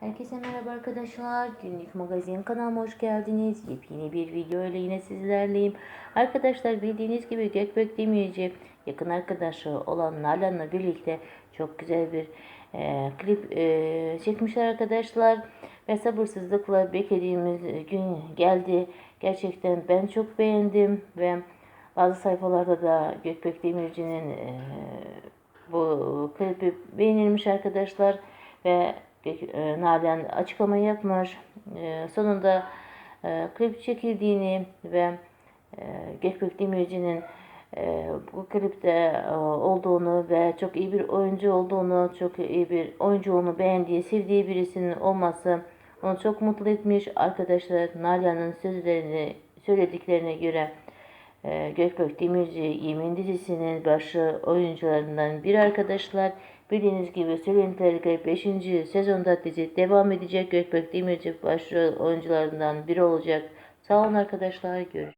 Herkese merhaba arkadaşlar. Günlük magazin kanalıma hoş geldiniz. Yepyeni bir video ile yine sizlerleyim. Arkadaşlar bildiğiniz gibi Gökbek Demirci yakın arkadaşı olan Nalan'la birlikte çok güzel bir e, klip e, çekmişler arkadaşlar. Ve sabırsızlıkla beklediğimiz gün geldi. Gerçekten ben çok beğendim ve bazı sayfalarda da Gökbek Demirci'nin e, bu klipi beğenilmiş arkadaşlar ve e, Nalan açıklama yapmış. E, sonunda e, klip çekildiğini ve e, Gökbek Demirci'nin e, bu klipte e, olduğunu ve çok iyi bir oyuncu olduğunu, çok iyi bir oyuncu olduğunu beğendiği, sevdiği birisinin olması onu çok mutlu etmiş. Arkadaşlar Nalan'ın sözlerini söylediklerine göre Gökbek Demirci Yemin dizisinin başı oyuncularından bir arkadaşlar. Bildiğiniz gibi söylentiler göre 5. sezonda dizi devam edecek. Gökbek Demirci başrol oyuncularından biri olacak. Sağ olun arkadaşlar. Görüşürüz.